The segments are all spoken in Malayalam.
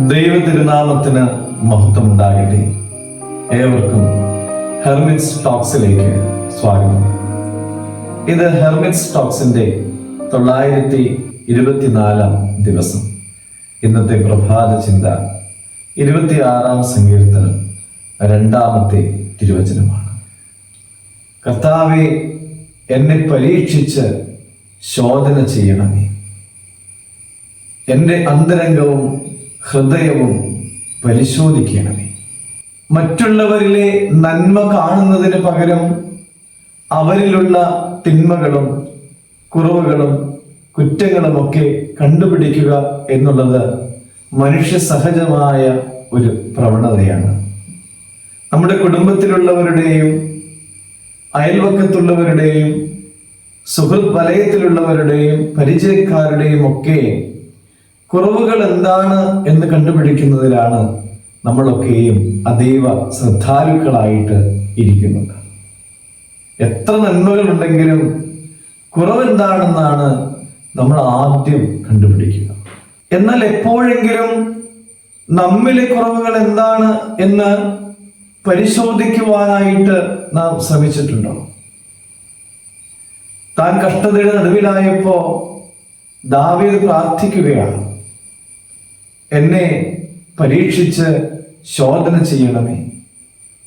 ദൈവ തിരുനാമത്തിന് മഹത്വം ഉണ്ടാകട്ടെ ഏവർക്കും ഹെർമിറ്റ്സ് ടോക്സിലേക്ക് സ്വാഗതം. ഇത് ഹെർമിറ്റ്സ് ടോക്സിന്റെ തൊള്ളായിരത്തി ഇരുപത്തിനാലാം ദിവസം. ഇന്നത്തെ പ്രഭാത ചിന്ത ഇരുപത്തിയാറാം സങ്കീർത്തനം രണ്ടാമത്തെ തിരുവചനമാണ്. കർത്താവെ എന്നെ പരീക്ഷിച്ച് ശോധന ചെയ്യണമേ. എന്റെ അന്തരംഗവും ഹൃദയവും പരിശോധിക്കണമേ. മറ്റുള്ളവരിലെ നന്മ കാണുന്നതിന് പകരം അവരിലുള്ള തിന്മകളും കുറവുകളും കുറ്റങ്ങളുമൊക്കെ കണ്ടുപിടിക്കുക എന്നുള്ളത് മനുഷ്യ സഹജമായ ഒരു പ്രവണതയാണ്. നമ്മുടെ കുടുംബത്തിലുള്ളവരുടെയും അയൽവക്കത്തുള്ളവരുടെയും സുഹൃത് വലയത്തിലുള്ളവരുടെയും പരിചയക്കാരുടെയും ഒക്കെ കുറവുകൾ എന്താണ് എന്ന് കണ്ടുപിടിക്കുന്നതിലാണ് നമ്മളൊക്കെയും അതീവ ശ്രദ്ധാലുക്കളായിട്ട് ഇരിക്കുന്നത്. എത്ര നന്മകളുണ്ടെങ്കിലും കുറവെന്താണെന്നാണ് നമ്മൾ ആദ്യം കണ്ടുപിടിക്കുക. എന്നാൽ എപ്പോഴെങ്കിലും നമ്മിലെ കുറവുകൾ എന്താണ് എന്ന് പരിശോധിക്കുവാനായിട്ട് നാം ശ്രമിച്ചിട്ടുണ്ടോ? താൻ കഷ്ടതയുടെ നടുവിലായപ്പോ ദാവീദ് പ്രാർത്ഥിക്കുകയാണ്. എന്നെ പരീക്ഷിച്ച് ശോധന ചെയ്യണമേ.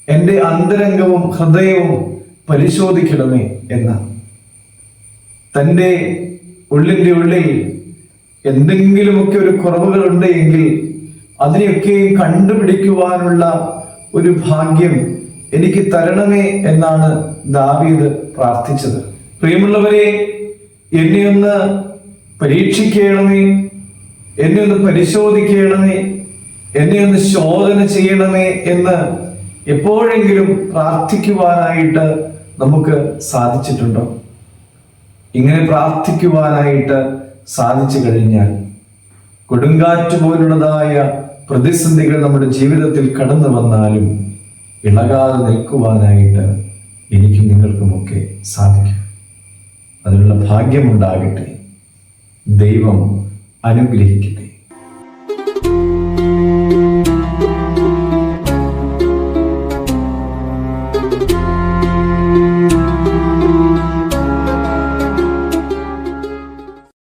എന്റെ അന്തരംഗവും ഹൃദയവും പരിശോധിക്കണമേ എന്ന്. തന്റെ ഉള്ളിന്റെ ഉള്ളിൽ എന്തെങ്കിലുമൊക്കെ ഒരു കുറവുകളുണ്ട് എങ്കിൽ അതിനെയൊക്കെയും കണ്ടുപിടിക്കുവാനുള്ള ഒരു ഭാഗ്യം എനിക്ക് തരണമേ എന്നാണ് ദാവീദ് പ്രാർത്ഥിച്ചത്. പ്രിയമുള്ളവരെ എന്നെ ഒന്ന് പരീക്ഷിക്കണമേ. എന്നെ ഒന്ന് പരിശോധിക്കണമേ എന്നെ ഒന്ന് ശോധന ചെയ്യണമേ എന്ന് എപ്പോഴെങ്കിലും പ്രാർത്ഥിക്കുവാനായിട്ട് നമുക്ക് സാധിച്ചിട്ടുണ്ടോ? ഇങ്ങനെ പ്രാർത്ഥിക്കുവാനായിട്ട് സാധിച്ചു കഴിഞ്ഞാൽ കൊടുങ്കാറ്റ് പോലുള്ളതായ പ്രതിസന്ധികൾ നമ്മുടെ ജീവിതത്തിൽ കടന്നു വന്നാലും ഇളകാതെ നിൽക്കുവാനായിട്ട് എനിക്കും നിങ്ങൾക്കുമൊക്കെ സാധിക്കും. അതിനുള്ള ഭാഗ്യമുണ്ടാകട്ടെ ദൈവം Hare Krishna.